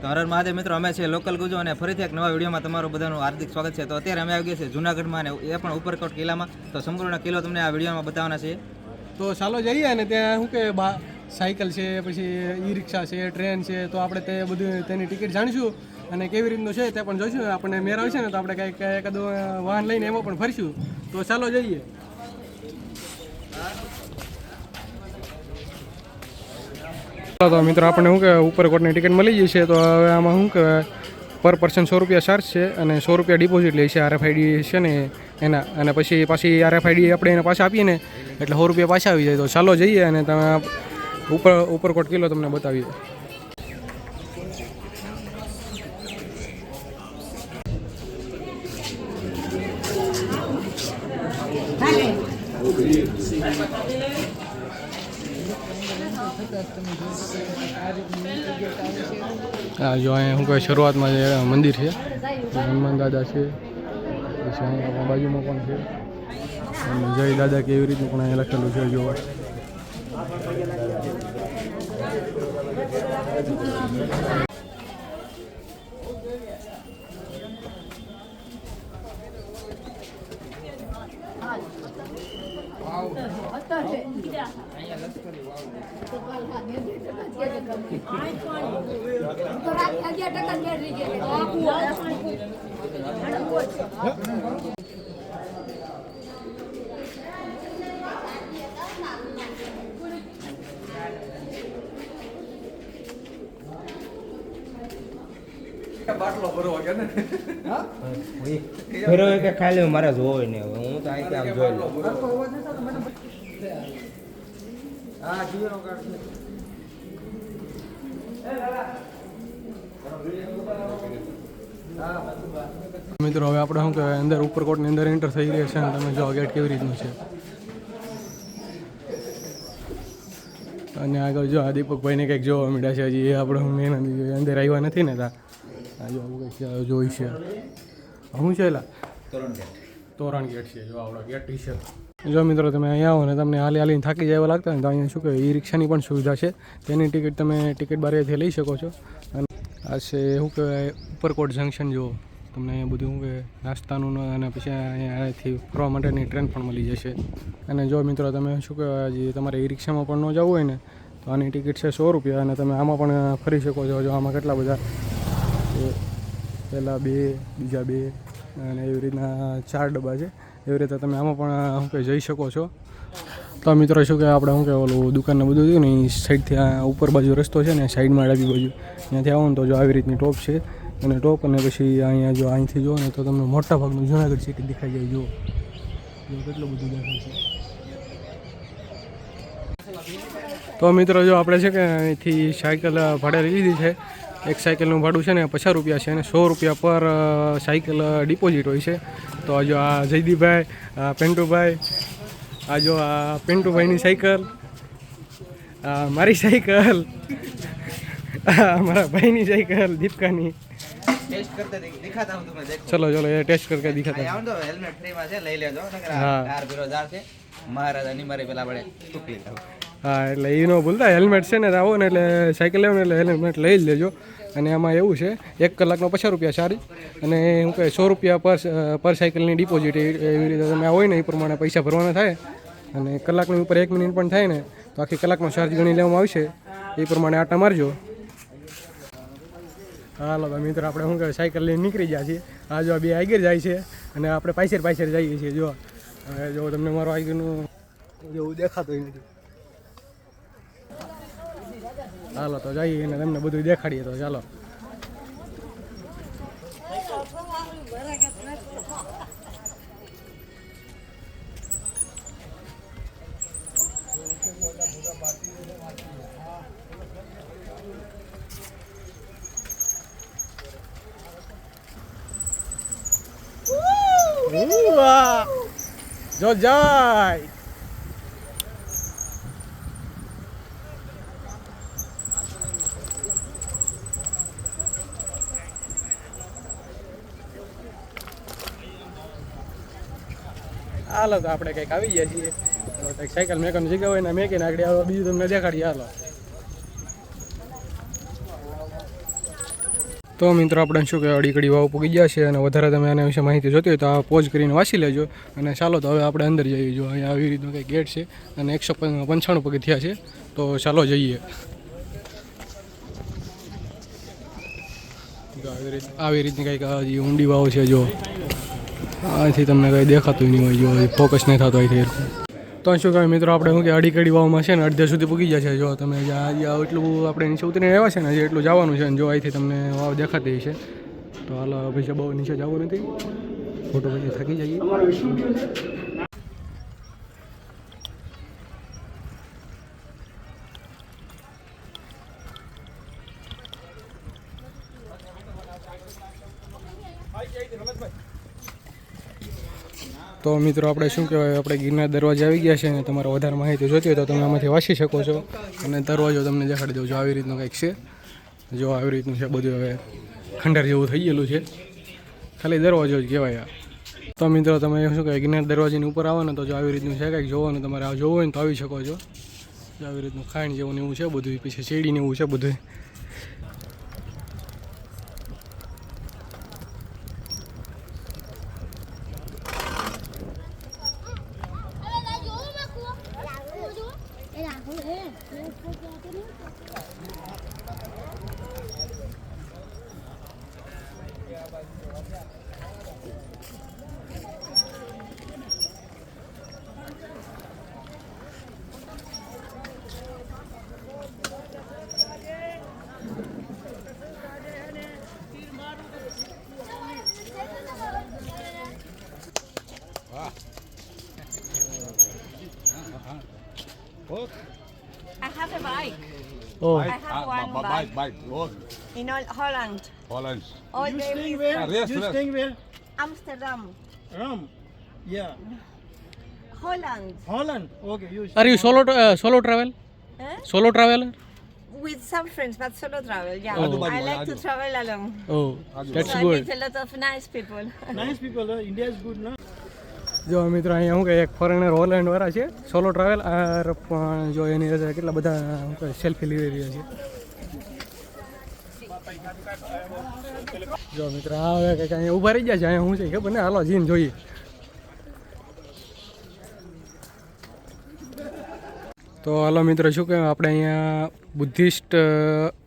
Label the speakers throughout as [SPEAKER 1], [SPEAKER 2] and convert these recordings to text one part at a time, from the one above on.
[SPEAKER 1] તો હર હર મહાદેવ મિત્રો, અમે છે લોકલ ગુજો અને ફરીથી એક નવા વિડીયોમાં તમારું બધાનું હાર્દિક સ્વાગત છે. તો અત્યારે અમે આવી ગયા છે જુનાગઢમાં અને એ પણ ઉપરકોટ કિલ્લામાં. તો સંપૂર્ણ કિલ્લો તમને આ વિડીયોમાં બતાવવાના છે
[SPEAKER 2] તો ચાલો જઈએ અને ત્યાં શું કે સાયકલ છે, પછી ઈ રિક્ષા છે, ટ્રેન છે, તો આપણે તે બધું તેની ટિકિટ જાણીશું અને કેવી રીતનું છે તે પણ જોઈશું. આપણને મેર આવશે ને તો આપણે કંઈક એકાદું વાહન લઈને એમાં પણ ફરીશું. તો ચાલો જઈએ. તો મિત્રો આપણને શું કે ઉપરકોટની ટિકિટ મળી ગઈ છે, તો હવે આમાં શું કે પર પર્સન સો રૂપિયા ચાર્જ છે અને સો રૂપિયા ડિપોઝિટ લે છે આરએફઆઈડી છે ને એના, અને પછી, પાછી આરએફઆઈડી આપણે એને પાછા આપીએ ને, એટલે સો રૂપિયા પાછા આવી જાય. તો ચાલો જઈએ અને તમે ઉપર, ઉપરકોટ કિલ્લો તમને બતાવીએ. જો અહીંયા શું કહે, શરૂઆતમાં જે મંદિર છે હનુમાન દાદા છે, પછી અહીંયા બાજુમાં પણ છે. જય દાદા કે એવી રીતનું પણ અહીંયા લખેલું છે જોવા.
[SPEAKER 3] ફેરો કે ખાઈ લેવું મારે જોવે ને હું? તો અહીંથી આમ જોઈ લઉં હા જીરો કાર્ડ
[SPEAKER 2] મિત્રો હવે આપણે શું કહેવાય અંદર ઉપરકોટની અંદર એન્ટર થઈ રહ્યા છે અને તમે જો ગેટ કેવી રીતનું છે. અને આગળ જો આ દીપકભાઈને કંઈક જોવા મળ્યા છે હજી એ આપણે મેન અંદર આવ્યા નથી ને તા જો આવું કંઈક છે, જોઈ છે. શું છે એલા? તોરણ ગેટ છે જો આપણો ગેટ ટી છે. જો મિત્રો, તમે અહીંયા આવો ને તમને હાલી હાલીને થાકી જાય એવા લાગતા ને, તો અહીંયા શું કહેવાય ઈ રિક્ષાની પણ સુવિધા છે. તેની ટિકિટ તમે ટિકિટ બારેથી લઈ શકો છો. અને આ છે, શું કહેવાય, ઉપરકોટ જંકશન જુઓ. તમને અહીંયા બધું, શું કે નાસ્તાનું અને પછી અહીંયા અહીંયાથી ફરવા માટેની ટ્રેન પણ મળી જશે. અને જો મિત્રો, તમે શું કહેવાય હજી તમારે ઈ રિક્ષામાં પણ ન જવું હોય ને, તો આની ટિકિટ છે સો રૂપિયા અને તમે આમાં પણ ફરી શકો છો. જો આમાં કેટલા બધા. પહેલાં બે, બીજા બે, અને એવી રીતના ચાર ડબ્બા છે. એવી રીતે તમે આમાં પણ શું કે જઈ શકો છો. તો મિત્રો શું કે આપણે શું કે ઓલું દુકાનને બધું થયું ને એ સાઈડથી આ ઉપર બાજુ રસ્તો છે ને, સાઈડમાં ડાબી બાજુ. ત્યાંથી આવો ને તો જો આવી રીતની ટોપ છે, અને ટોપ અને પછી અહીંયા જો અહીંથી જુઓ ને, તો તમને મોટા ભાગનું જુનાગઢ સિટી દેખાઈ જાય, જુઓ. કેટલું બધું દેખાય છે. તો મિત્રો જો આપણે છે કે અહીંથી સાયકલ ભાડે લીધી છે એક સાયકલનું ભાડું છે ને પચાસ રૂપિયા છે અને સો રૂપિયા પર સાયકલ ડિપોઝિટ હોય છે. તો આજો આ જયદીપભાઈ આ પેન્ટુભાઈ આજો આ પેન્ટુભાઈની સાયકલ આ મારી સાયકલ મારા ભાઈની સાયકલ દીપકાની. ચલો ચલો એ ટેસ્ટ કરકે દિખાતા.
[SPEAKER 1] હેલ્મેટ ફ્રીમાં છે લઈ લેજો
[SPEAKER 2] હા.
[SPEAKER 1] મહારાજા નિમારી પેલા પડે
[SPEAKER 2] હા, એટલે એ ન ભૂલતા. હેલ્મેટ છે ને આવો ને એટલે સાયકલ લેવો એટલે હેલ્મેટ લઈ જ લેજો. અને આમાં એવું છે, એક કલાકનો પચાસ રૂપિયા ચાર્જ અને શું કહે સો રૂપિયા પર પર સાયકલની ડિપોઝિટ એવી રીતે તમે હોય ને એ પ્રમાણે પૈસા ભરવાના થાય. અને કલાકની ઉપર એક મિનિટ પણ થાય ને, તો આખી કલાકનો ચાર્જ ગણી લેવામાં આવશે. એ પ્રમાણે આટા મારજો. હાલો ભાઈ મિત્રો, આપણે શું કહેવાય સાયકલ લઈને નીકળી ગયા છીએ. આ જો બે આગળ જાય છે અને આપણે પાછળ પાછળ જઈએ છીએ, જો. હવે જો તમને મારો આગળનું જેવું દેખાતું નથી. હાલો તો જઈએ અને તમને બધું દેખાડીએ તો ચાલો ઉવા! જો જાય હાલો તો આપણે કંઈક આવી ગયા છીએ. કંઈક સાયકલ મેકવાની જગ્યા હોય ને મેકીને આગળ આવો, બીજું તમને દેખાડીએ હાલો. તો મિત્રો, આપણે શું કે અડીકડી વાવ પૂગી ગયા છે અને વધારે તમે આના વિશે માહિતી જોતી હોય તો આ પોઝ કરીને વાંચી લેજો. અને ચાલો તો હવે આપણે અંદર જઈએ. જો અહીંયા આવી રીતનું કંઈક ગેટ છે અને એકસો પંચાણું પગથિયા છે, તો ચાલો જઈએ. આવી રીતની કંઈક હજી ઊંડી વાવ છે, જો. આથી તમને કંઈ દેખાતું નહીં હોય, જો ફોકસ નહીં થતો અહીંથી તો શું કહે મિત્રો, આપણે શું કે અડી કડી વાવમાં છે ને, અડધે સુધી પૂગી જશે જો તમે જ્યાં એટલું આપણે નીચે ઉતરીને આવ્યા છે ને, હજી એટલું જવાનું છે ને, જો અહીંથી તમને વાવ દેખાતી છે તો હાલ પછી બહુ નીચે જવું નથી. ફોટો પછી થકી જઈએ. તો મિત્રો, આપણે શું કહેવાય? આપણે ગિરનાર દરવાજે આવી ગયા છે અને તમારે વધારે માહિતી જોતી હોય તો તમે આમાંથી વાંચી શકો છો. અને દરવાજો તમને દેખાડી દઉં છું. આવી રીતનું કંઈક છે. જો આવી રીતનું છે, બધું હવે ખંડર જેવું થઈ ગયેલું છે. ખાલી દરવાજો જ કહેવાય આ. તો મિત્રો, તમે શું કહેવાય? ગિરનાર દરવાજાની ઉપર આવો ને તો જો આવી રીતનું છે, કંઈક જોવાનું તમારે આ જોવું હોય ને તો આવી શકો છો. જો આવી રીતનું ખાંડ જેવું ને એવું છે બધું પછી શેરડીને એવું છે બધું Oh.
[SPEAKER 4] I have ah, one bike.
[SPEAKER 5] bike. Bike, What?
[SPEAKER 4] In all Holland.
[SPEAKER 5] Holland.
[SPEAKER 4] All
[SPEAKER 6] you staying where?
[SPEAKER 5] Ah, yes,
[SPEAKER 6] you staying where?
[SPEAKER 4] Amsterdam.
[SPEAKER 6] Ram. Yeah.
[SPEAKER 4] Holland.
[SPEAKER 6] Holland. Okay. You
[SPEAKER 2] Are you solo uh, solo travel?
[SPEAKER 4] Eh?
[SPEAKER 2] Solo traveler?
[SPEAKER 4] With some friends, but solo travel. Yeah.
[SPEAKER 2] Oh.
[SPEAKER 4] I like to travel alone.
[SPEAKER 2] Oh, that's
[SPEAKER 4] so good.
[SPEAKER 2] I
[SPEAKER 4] meet a lot of nice people.
[SPEAKER 6] nice people. Uh, India is good, no?
[SPEAKER 2] જો મિત્રો અહીંયા શું કે એક foreigner Holland વાળા છે solo travel આ પણ જો એની રજા કેટલા બધા સેલ્ફી લઈ રહ્યા છે. જો મિત્રો આવે કે અહીંયા ઊભા રહી ગયા છે, અહીંયા શું છે ખબર ને? હાલો જીન જોઈએ. તો હાલો મિત્રો, શું કહેવાય આપણે અહીંયા બુદ્ધિસ્ટ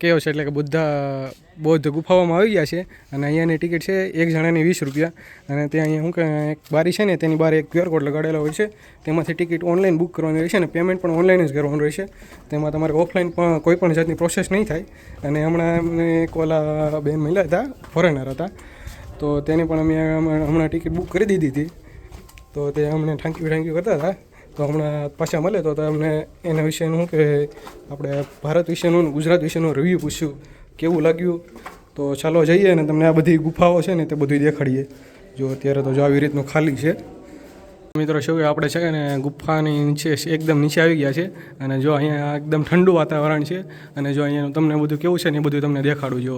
[SPEAKER 2] કેવો છે? એટલે કે બુદ્ધા, બૌદ્ધ ગુફાઓમાં આવી ગયા છે અને અહીંયાની ટિકિટ છે એક જણાની વીસ રૂપિયા. અને ત્યાં અહીંયા શું કહેવાય, એક બારી છે ને, તેની બહાર એક ક્યુઆર કોડ લગાડેલો હોય છે. તેમાંથી ટિકિટ ઓનલાઈન બુક કરવાની રહેશે અને પેમેન્ટ પણ ઓનલાઈન જ કરવાનું રહેશે. તેમાં તમારે ઓફલાઈન પણ કોઈ પણ જાતની પ્રોસેસ નહીં થાય. અને હમણાં અમને એક ઓલા બેન મહિલા હતા, ફોરેનર હતા. તો તેની પણ અમે હમણાં ટિકિટ બુક કરી દીધી હતી. તો તે અમને થેન્ક યુ થેન્ક યુ કરતા હતા. તો હમણાં પાછા મળે તો તમને એના વિશેનું કે આપણે ભારત વિશેનું ગુજરાત વિશેનું રિવ્યૂ પૂછ્યું, કેવું લાગ્યું? તો ચાલો જઈએ અને તમને આ બધી ગુફાઓ છે ને તે બધું દેખાડીએ. જો અત્યારે તો જો આવી રીતનું ખાલી છે. મિત્રો, શું કે આપણે છે ને ગુફાની નીચે એકદમ નીચે આવી ગયા છે અને જો અહીંયા એકદમ ઠંડુ વાતાવરણ છે અને જો અહીંયાનું તમને બધું કેવું છે ને એ બધું તમને દેખાડું, જો.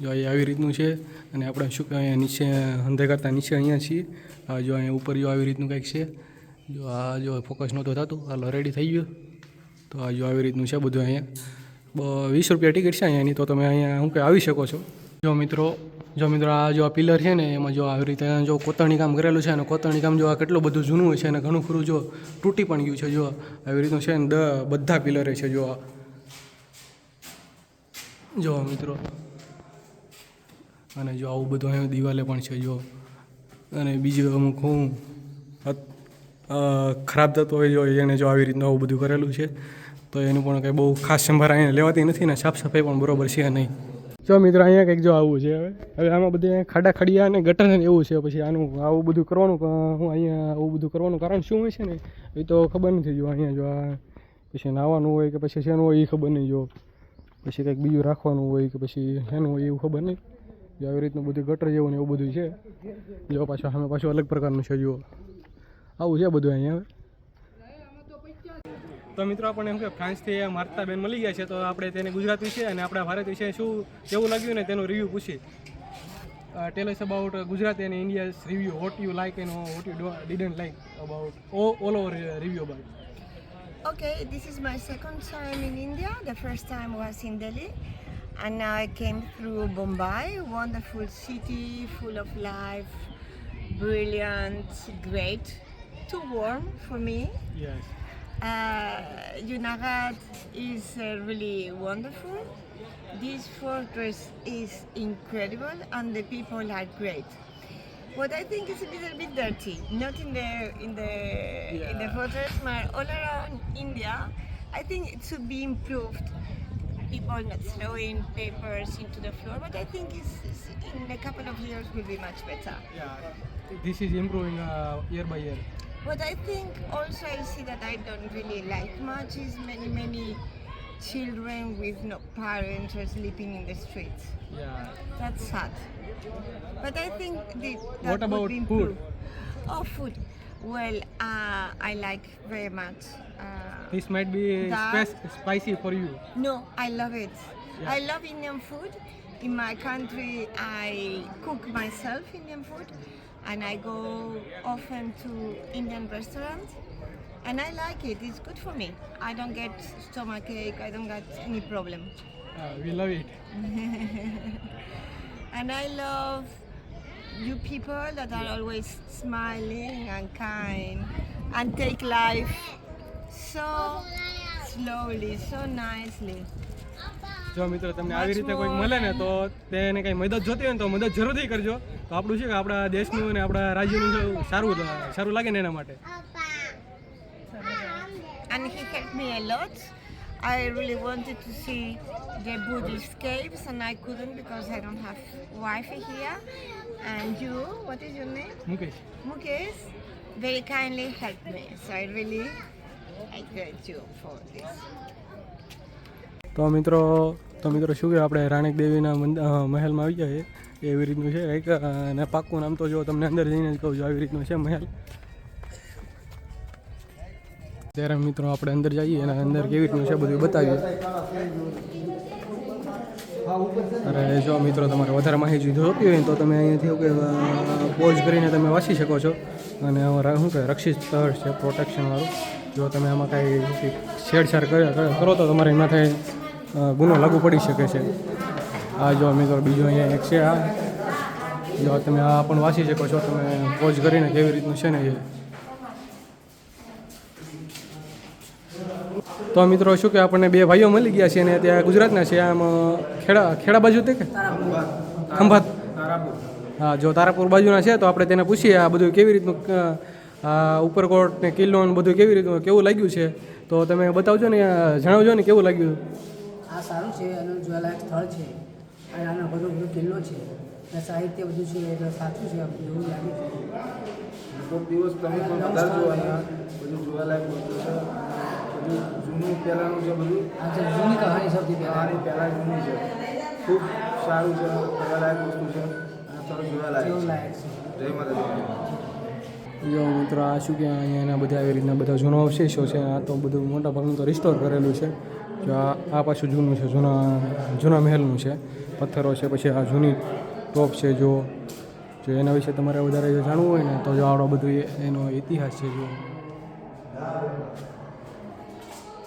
[SPEAKER 2] જો અહીં આવી રીતનું છે અને આપણે શું કે અહીંયા નીચે અંધે કરતાં નીચે અહીંયા છીએ. જો અહીંયા ઉપર જો આવી રીતનું કંઈક છે. જો આ જો ફોકસ નહોતું થતું હાલો રેડી થઈ ગયું. તો આ જો આવી રીતનું છે બધું અહીંયા. વીસ રૂપિયા ટિકિટ છે અહીંયાની તો તમે અહીંયા શું કે આવી શકો છો. જો મિત્રો જો મિત્રો આ જો આ પિલર છે ને, એમાં જો આવી રીતે જો કોતરણી કામ કરેલું છે અને કોતરણી કામ જો આ કેટલું બધું જૂનું છે અને ઘણું ખરું જો તૂટી પણ ગયું છે જો આવી રીતનું છે ને દ, બધા પિલરે છે જો આ. જો મિત્રો, અને જો આવું બધું અહીંયા દિવાલે પણ છે જો. અને બીજું અમુક હું ખરાબ થતો હોય જો એને જો આવી રીતનું આવું બધું કરેલું છે, તો એનું પણ કંઈ બહુ ખાસ સંભાળ અહીંયા લેવાતી નથી ને સાફ સફાઈ પણ બરોબર છે નહીં. જો મિત્રો, અહીંયા કંઈક જો આવું છે હવે. હવે આમાં બધે ખાડા ખડિયા અને ગટર ને એવું છે, પછી આનું આવું બધું કરવાનું હું અહીંયા આવું બધું કરવાનું કારણ શું હોય છે ને, એ તો ખબર નથી જો અહીંયા જો આ પછી નાવાનું હોય કે પછી શેનું હોય એ ખબર નહીં જો. પછી કંઈક બીજું રાખવાનું હોય કે પછી શેનું હોય એવું ખબર નહીં. જો આવી રીતનું બધું ગટર જેવું ને એવું બધું છે. જો પાછું અમે પાછું અલગ પ્રકારનું છે જુઓ આવું છે બધું અહીંયા? તો મિત્રો આપણને એમ કે ફ્રાન્સથી મારતા બેન મળી ગયા છે તો આપણે તેને ગુજરાત વિશે અને આપણા ભારત વિશે શું કેવું લાગ્યું ને તેનું રિવ્યૂ પૂછી tell about Gujarat and India's review what you like and what you didn't like about all over review about
[SPEAKER 4] okay this is my second time in India the first time was in Delhi And now I came through Bombay, wonderful city, full of life, brilliant, great. too warm for me.
[SPEAKER 2] Yes.
[SPEAKER 4] Uh, Yunagat is uh, really wonderful. This fortress is incredible and the people are great. What I think is a little bit dirty, not in the in the yeah. in the fortress, but all around India. I think it should be improved. People not throwing papers into the floor, but I think it's, it's in a couple of years will be much better.
[SPEAKER 2] Yeah, this is improving uh, year by year.
[SPEAKER 4] What I think also I see that I don't really like much is many, many children with no parents or sleeping in the streets. Yeah. That's sad. But I think the, that
[SPEAKER 2] what about
[SPEAKER 4] would
[SPEAKER 2] food?
[SPEAKER 4] Oh, food. Well, uh, I like very much. Uh,
[SPEAKER 2] this might
[SPEAKER 4] be
[SPEAKER 2] spicy for you.
[SPEAKER 4] No, I love it. Yeah. I love Indian food. In my country, I cook myself Indian food and I go often to Indian restaurants and I like it. It's good for me. I don't get stomach ache. I don't get any problem.
[SPEAKER 2] Uh, we love it.
[SPEAKER 4] and I love you people that are always smiling and kind and take life so slowly, so nicely.
[SPEAKER 2] જો મિત્રો તમને આવી રીતે કોઈક મળે ને તો તેને કંઈ મદદ જોતી હોય ને તો મદદ જરૂરથી કરજો તો આપણું છે કે આપણા દેશનું અને આપણા રાજ્યનું સારું સારું લાગે ને એના માટે
[SPEAKER 4] and he helped me a lot. I really wanted to see the Buddhist caves and I couldn't because I don't have Wi-Fi here. And you, what is your name?
[SPEAKER 2] Mukesh.
[SPEAKER 4] Mukesh, very kindly helped me. So I really I thank you for this.
[SPEAKER 2] તો મિત્રો તો મિત્રો શું કે આપણે રાણક દેવીના મહેલમાં આવી જાય એવી રીતનું છે એક અને પાક્કું નામ તો જો તમને અંદર જઈને જ કહું છું આવી રીતનું છે મહેલ. ત્યારે મિત્રો આપણે અંદર જઈએ અને અંદર કેવી રીતનું છે બધું બતાવીએ. અરે જો મિત્રો તમારે વધારે માહિતી જોતી હોય તો તમે અહીંયાથી કે પોઝ કરીને તમે વાંચી શકો છો. અને શું કહે રક્ષિત સ્થળ છે પ્રોટેક્શનવાળું જો તમે આમાં કાંઈ છેડછાડ કરે- તો તમારે એમાં અ, ગુનો લાગુ પડી શકે છે. આ જો મિત્રો બીજો અહીંયા એક છે આ. જો તમે આ પણ વાંચી શકો છો, તમે પોઝ કરીને કેવી રીતનું છે ને એ. તો મિત્રો, શું કે આપણને બે ભાઈઓ મળી ગયા છે અને ત્યાં ગુજરાતના છે, આમ ખેડા ખેડા બાજુ તે કે? ખંભાત. હા, જો તારાપુર બાજુના છે, તો આપણે તેને પૂછીએ આ બધું કેવી રીતનું ઉપરકોટ ને કિલ્લો ને બધું કેવી રીતનું, કેવું લાગ્યું છે? તો તમે બતાવજો ને જણાવજો ને કેવું લાગ્યું?
[SPEAKER 5] આ સારું છે એનું જોવાલાયક સ્થળ છે. અને આનો બધો બધો કિલ્લો છે. અને સાહિત્ય બધું છે એટલે સાચું છે એવું લાગે છે.
[SPEAKER 7] કોઈક દિવસ તમે પણ પધારજો અહીંયા બધું જોવાલાયક વસ્તુ છે. બધું જૂનું પહેલાંનું છે બધું?
[SPEAKER 5] અચ્છા જૂની કહાની સૌથી પહેલાં.
[SPEAKER 7] પહેલાં જૂની છે. ખૂબ સારું છે જોવાલાયક વસ્તુ છે. અને સરસ જોવાલાયક
[SPEAKER 5] જેવું
[SPEAKER 7] છે. જય માતાજી.
[SPEAKER 2] જો મિત્રો આ શું કે અહીંયા એના બધા આવી રીતના બધા જૂના અવશેષો છે. આ તો બધું મોટા ભાગનું તો રિસ્ટોર કરેલું છે. જો આ આ પાછું જૂનું છે, જૂના જૂના મહેલનું છે, પથ્થરો છે, પછી આ જૂની ટોપ છે જો જો એના વિશે તમારે વધારે જો જાણવું હોય ને, તો જો આવડો બધું એનો ઇતિહાસ છે જો.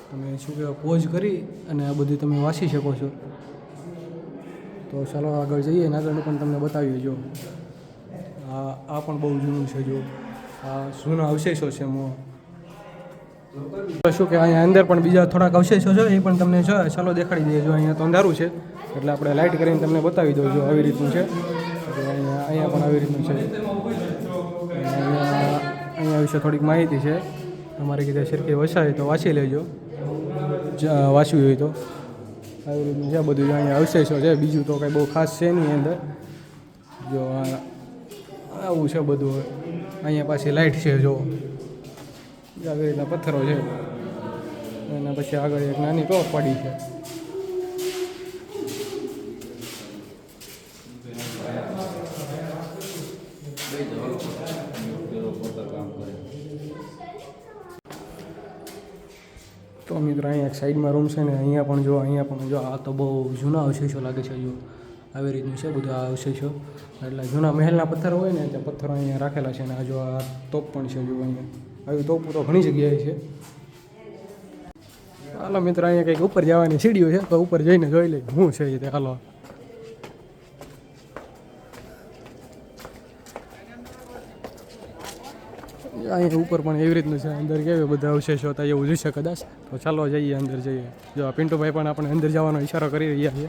[SPEAKER 2] તમે શું કહેવાય, પોઝ કરી અને આ બધું તમે વાંચી શકો છો. તો ચાલો આગળ જઈએ, ને આગળનું પણ તમને બતાવીએ જો. આ આ પણ બહુ જૂનું છે જો. આ જૂના અવશેષો છે મો. તો શું કે અહીંયા અંદર પણ બીજા થોડાક અવશેષો છે, એ પણ તમને જો ચાલો દેખાડી દઈએ. જો અહીંયા તો અંધારું છે, એટલે આપણે લાઇટ કરીને તમને બતાવી દઉં જો આવી રીતનું છે. અહીંયા અહીંયા પણ આવી રીતનું છે. અહીંયા વિશે થોડીક માહિતી છે. તમારે કીધે સરખી વસાય તો વાંચી લેજો. વાંચવી હોય તો. આવી રીતનું છે બધું. અહીંયા અવશેષો છે, બીજું તો કંઈ બહુ ખાસ છે નહીં અંદર. જો આવું છે બધું. અહીંયા પાછી લાઇટ છે, જો. રીતના પથ્થરો છે. એના પછી આગળ એક નાની ટોપ પડી છે. તો મિત્રો, અહીંયા સાઈડમાં રૂમ છે ને, અહીંયા પણ જો, અહીંયા પણ જો, આ તો બહુ જૂના અવશેષો લાગે છે જો. આવી રીતનું છે બધું આ અવશેષો. એટલે જૂના મહેલના પથ્થરો હોય ને, ત્યાં પથ્થરો અહીંયા રાખેલા છે ને, આ જો આ તોપ પણ છે જો અહીંયા. આવી તોપ તો ઘણી જગ્યાએ છે. હાલો મિત્રો, અહીંયા કંઈક ઉપર જવાની સીડીઓ છે, તો ઉપર જઈને જોઈ લઈએ શું છે તે હાલો. અહીંયા ઉપર પણ એવી રીતનું છે, અંદર કેવી બધા અવશેષો હતા એવું જોઈ શકે કદાચ. તો ચાલો જઈએ, અંદર જઈએ. જો પિન્ટુભાઈ પણ આપણે અંદર જવાનો ઈશારો કરી રહ્યા છે.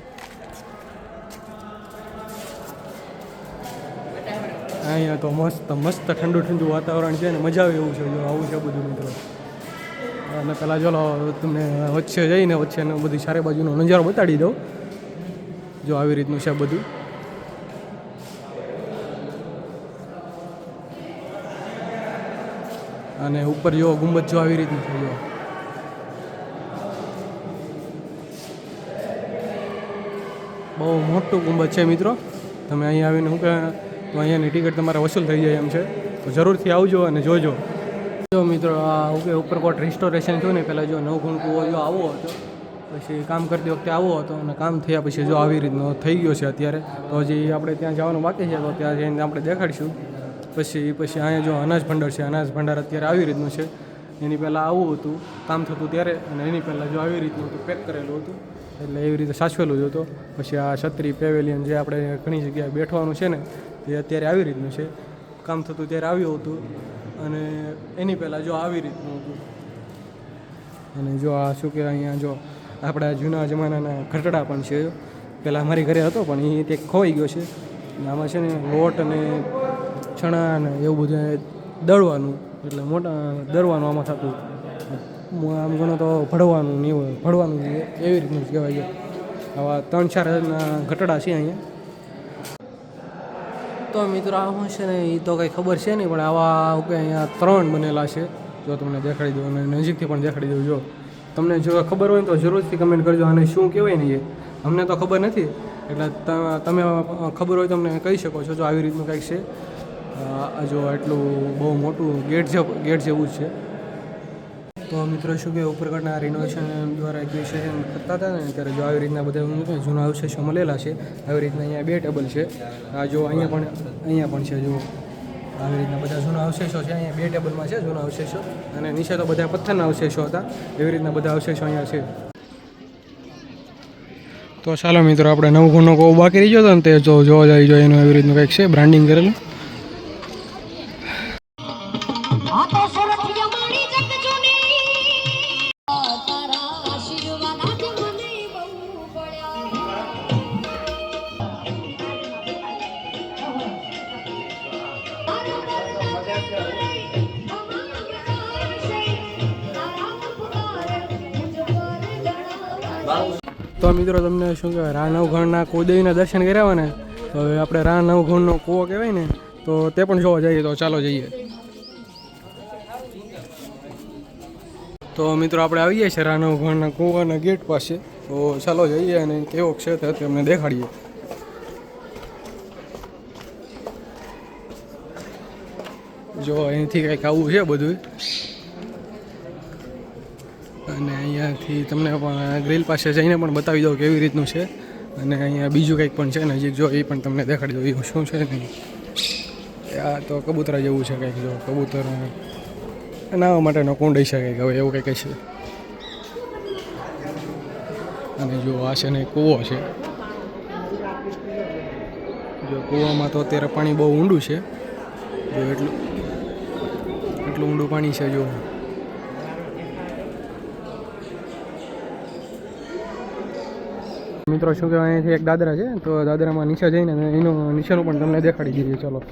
[SPEAKER 2] અહીંયા તો મસ્ત મસ્ત ઠંડુ ઠંડુ વાતાવરણ છે ને મજા આવે એવું છે. જો આવું છે બધું મિત્રો. અને પહેલાં ચલો તમને વચ્ચે જઈને વચ્ચે બધી ચારે બાજુનો નજારો બતાડી દઉં. જો આવી રીતનું છે બધું. અને ઉપર જો ગુંબજ જો આવી રીતનું છે, જો. બહુ મોટું ગુંબજ છે મિત્રો. તમે અહીંયા આવીને હું કહે તો અહીંયાની ટિકિટ તમારે વસૂલ થઈ જાય એમ છે. તો જરૂરથી આવજો અને જોજો. જો મિત્રો, આ ઉપરકોટ રિસ્ટોરેશન થયું ને પહેલાં જો નવગુણ કૂવો જો આવો હતો, પછી કામ કરતી વખતે આવો હતો અને કામ થયા પછી જો આવી રીતનો થઈ ગયો છે અત્યારે. તો હજી આપણે ત્યાં જવાનું બાકી છે, તો ત્યાં જઈને આપણે દેખાડીશું. પછી પછી અહીંયા જો અનાજ ભંડાર છે, અનાજ ભંડાર અત્યારે આવી રીતનું છે. એની પહેલાં આવું હતું, કામ થતું ત્યારે, અને એની પહેલાં જો આવી રીતનું હતું, પેક કરેલું હતું. એટલે એવી રીતે સાચવેલું જ હતું. પછી આ છત્રી પેવેલિયન જે આપણે ઘણી જગ્યાએ બેઠવાનું છે ને એ અત્યારે આવી રીતનું છે. કામ થતું ત્યારે આવ્યું હતું. અને એની પહેલાં જો આવી રીતનું હતું. અને જો આ શું કહેવાય અહીંયા જો આપણા જૂના જમાનાના ઘટડા પણ છે. પહેલાં અમારી ઘરે હતો, પણ એ તે ખોવાઈ ગયો છે. આમાં છે ને લોટ અને ચણા ને એવું બધું દળવાનું, એટલે મોટા દળવાનું આમાં થતું. આમ ગણો તો ભળવાનું ને એવું, ભળવાનું એવી રીતનું જ કહેવાય છે. આવા ત્રણ ચાર ઘટડા છે અહીંયા. તો મિત્રો આ શું છે ને એ તો કંઈ ખબર છે નહીં, પણ આવા કે અહીંયા ત્રણ બનેલા છે. જો તમને દેખાડી દઉં, અને નજીકથી પણ દેખાડી દઉં, જો. તમને જો ખબર હોય તો જરૂરથી કમેન્ટ કરજો, આને શું કહેવાય ને એ. અમને તો ખબર નથી, એટલે તમે ખબર હોય તો અમને કહી શકો છો, જો આવી રીતનું કંઈક છે. જો એટલું બહુ મોટું ગેટ જે, ગેટ જેવું જ છે. તો મિત્રો, શું કે ઉપરગઢના રિનોવેશન દ્વારા એક્વિશન કરતા હતા ને, ત્યારે જો આવી રીતના બધા જૂના અવશેષો મળેલા છે, આવી રીતના અહીંયા બે ટેબલ છે. આ જો અહીંયા પણ અહીંયા પણ છે જો આવી રીતના બધા જૂના અવશેષો છે, અહીંયા બે ટેબલમાં છે જૂના અવશેષો. અને નીચે તો બધા પથ્થરના અવશેષો હતા. એવી રીતના બધા અવશેષો અહીંયા છે. તો ચાલો મિત્રો, આપણે નવ ગુનો બાકી રહી ગયો હતો ને, તે જો જોવા જાય, જો એનું એવી રીતનું કંઈક છે બ્રાન્ડિંગ કરેલું.
[SPEAKER 8] તો
[SPEAKER 2] મિત્રો તમને શું કહેવાય રા નવઘણના કુદેવીના દર્શન કર્યા હોય ને, તો હવે આપણે રા નવઘણનો કૂવો કહેવાય ને, તો તે પણ જોવા જઈએ તો ચાલો જઈએ. તો મિત્રો આપણે આવીએ છીએ રા નવઘણના કૂવાના ગેટ પાસે, તો ચાલો જઈએ અને કેવો તે અમને દેખાડીએ. જો અહીંથી કંઈક આવું છે બધું અને અહીંયાથી તમને પણ ગ્રીલ પાસે જઈને પણ બતાવી દઉં કેવી રીતનું છે. અને અહીંયા બીજું કંઈક પણ છે નજીક જો એ પણ તમને દેખાડી દઉં, એવું શું છે નહીં આ તો કબૂતરા જેવું છે કંઈક, જો કબૂતર નાવા માટેનો કુંડ હશે કંઈક, હવે એવું કંઈક છે અને જો આ છે ને કૂવો છે. જો કૂવામાં તો અત્યારે પાણી બહુ ઊંડું છે. જો એટલું એટલું ઊંડું પાણી છે, જો. મિત્રો, શું કહેવાય અહીંયાથી એક દાદરા છે, તો દાદરામાં નીચે જઈને એનું નીચેનું પણ તમને દેખાડી દઈએ ચલો.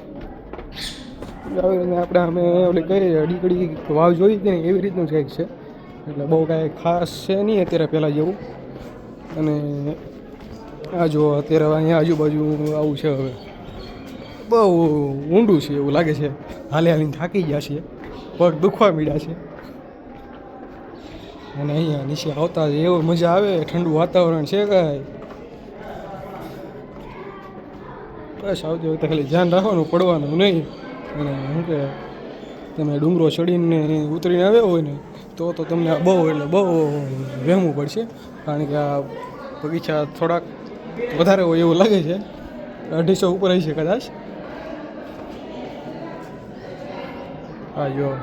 [SPEAKER 2] આપણે અમે ઓલી કરી, અડીકડી વાવ જોઈ હતી ને એવી રીતનું કંઈક છે. એટલે બહુ કાંઈ ખાસ છે નહીં અત્યારે પહેલાં જેવું. અને આ જો અત્યારે અહીંયા આજુબાજુ આવું છે હવે. બહુ ઊંડું છે એવું લાગે છે. હાલે હાલીને થાકી ગયા છીએ. પગ દુખવા મીડ્યા છે. અને અહીંયા નીચે આવતા એવો મજા આવે, ઠંડુ વાતાવરણ છે કાંઈ. બસ આવતી વખતે ખાલી ધ્યાન રાખવાનું, પડવાનું નહીં. અને શું કે તમે ડુંગરો ચડીને ઉતરીને આવ્યા હોય ને, તો તો તમને બહુ એટલે બહુ વહેમવું પડશે. કારણ કે આ બગીચા થોડાક વધારે હોય એવું લાગે છે. અઢીસો ઉપર હશે કદાચ. હા, જો.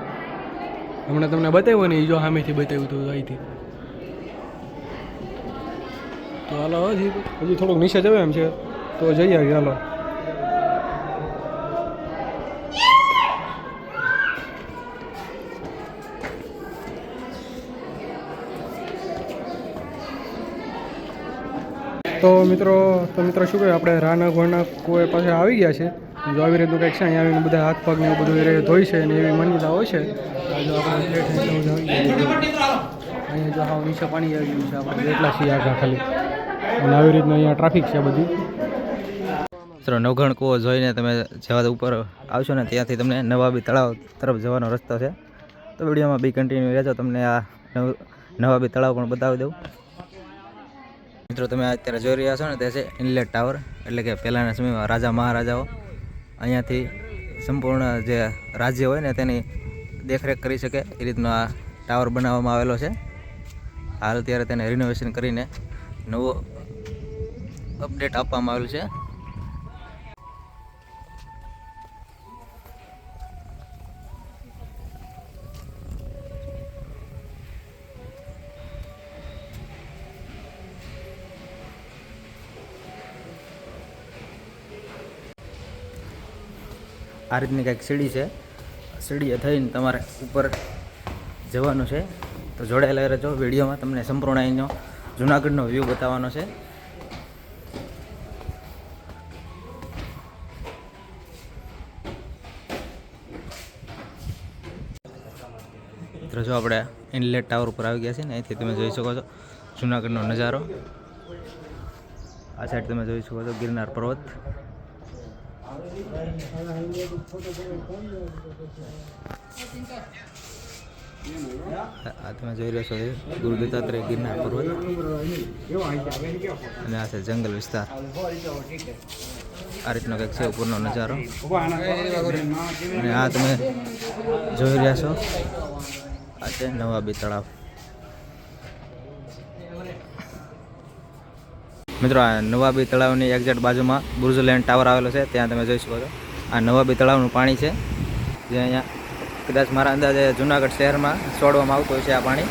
[SPEAKER 2] હમણાં તમને બતાવ્યું ને એ જો સામેથી બતાવ્યું હતું અહીંથી. તો હાલો, હજી હજી થોડુંક નીચે જવે એમ છે. તો જઈએ આવી હાલો. તો મિત્રો તો મિત્રો શું કહે આપણે રાના ગોળના કોઈ પાસે આવી ગયા છે, જો આવી રીતનું કંઈક છે, અહીંયા આવીને બધા હાથ પગને એવું બધું એ ધોઈ છે અને એવી માન્યતા હોય છે. અહીંયા જો હા નીચે પાણી આવી ગયું છે, આપણે એટલા છીએ આગળ ખાલી. અને આવી રીતના અહીંયા ટ્રાફિક છે બધી.
[SPEAKER 1] મિત્રો, નવઘણ કૂવો જોઈને તમે જવા ઉપર આવશો ને ત્યાંથી તમને નવાબી તળાવ તરફ જવાનો રસ્તો છે. તો વિડીયોમાં બી કન્ટિન્યુ રહેજો, તમને આ નવ, નવાબી તળાવ પણ બતાવી દઉં. મિત્રો, તમે અત્યારે જોઈ રહ્યા છો ને, તે છે ઇનલેટ ટાવર એટલે કે પહેલાંના સમયમાં રાજા મહારાજાઓ અહીંયાથી સંપૂર્ણ જે રાજ્ય હોય ને, તેની દેખરેખ કરી શકે એ રીતનો આ ટાવર બનાવવામાં આવેલો છે. હાલ અત્યારે તેને રિનોવેશન કરીને નવો અપડેટ આપવામાં આવેલું છે. આ રીતની કંઈક સીડી છે. સીડીએ થઈને તમારે ઉપર જવાનું છે. તો જોડાયેલા રહેજો. વિડીયોમાં તમને સંપૂર્ણ અહીંનો જુનાગઢનો વ્યૂ બતાવવાનો છે. મિત્રો, જો આપણે ઇનલેટ ટાવર ઉપર આવી ગયા છે ને, અહીંથી તમે જોઈ શકો છો જુનાગઢનો નજારો. આ સાઈડ તમે જોઈ શકો છો ગિરનાર પર્વત. તમે જોઈ રહ્યો છો ગુરુ દત્તાત્રેય ગિરનાર પર્વત. અને આ છે જંગલ વિસ્તાર. આ રીતનો કંઈક છે ઉપરનો નજારો. અને આ તમે જોઈ રહ્યા છો. આ છે નવાબી તળાવ. મિત્રો, આ નવાબી તળાવની એક્ઝેક્ટ બાજુમાં બુર્જલેન્ડ ટાવર આવેલો છે, ત્યાં તમે જોઈ શકો છો. આ નવાબી તળાવનું પાણી છે, જે અહીંયા કદાચ મારા અંદાજે જુનાગઢ શહેરમાં છોડવામાં આવતું હોય છે આ પાણી.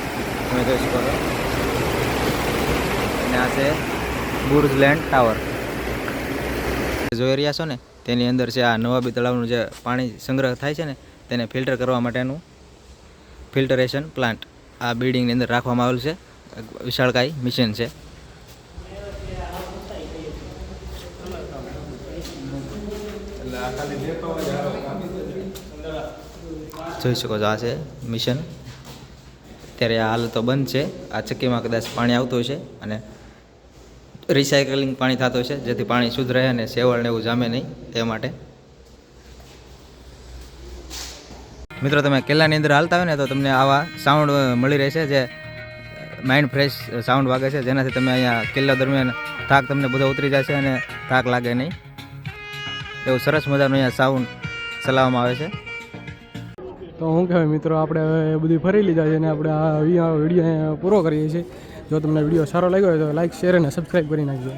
[SPEAKER 1] તમે જોઈ શકો છો. અને આ છે બુર્ઝલેન્ડ ટાવર જોઈ રહ્યા છો ને, તેની અંદર છે આ નવાબી તળાવનું જે પાણી સંગ્રહ થાય છે ને, તેને ફિલ્ટર કરવા માટેનું ફિલ્ટરેશન પ્લાન્ટ આ બિલ્ડિંગની અંદર રાખવામાં આવેલું છે. વિશાળકાય મિશન છે. જોઈ શકો છો, આ છે મિશન અત્યારે આ હાલ તો બંધ છે. આ ચક્કીમાં કદાચ પાણી આવતું હોય છે અને રિસાયકલિંગ પાણી થતું હોય છે જેથી પાણી શુદ્ધ રહે અને સેવળ ને એવું જામે નહીં એ માટે. મિત્રો, તમે કેલાની અંદર હાલતા હોય ને, તો તમને આવા સાઉન્ડ મળી રહેશે જે માઇન્ડ ફ્રેશ સાઉન્ડ વાગે છે. જેનાથી તમે અહીંયા કિલ્લા દરમિયાન થાક તમને બધો ઉતરી જશે અને થાક લાગે નહીં. એવું સરસ મજાનો અહીંયા સાઉન્ડ ચલાવવામાં આવે છે.
[SPEAKER 2] તો હું કહેવાય મિત્રો, આપણે હવે બધી ફરી લીધા છે અને આપણે આ વીડિયો પૂરો કરીએ છીએ. જો તમને વીડિયો સારો લાગ્યો હોય તો લાઈક શેર અને સબસ્ક્રાઈબ કરી નાખજો.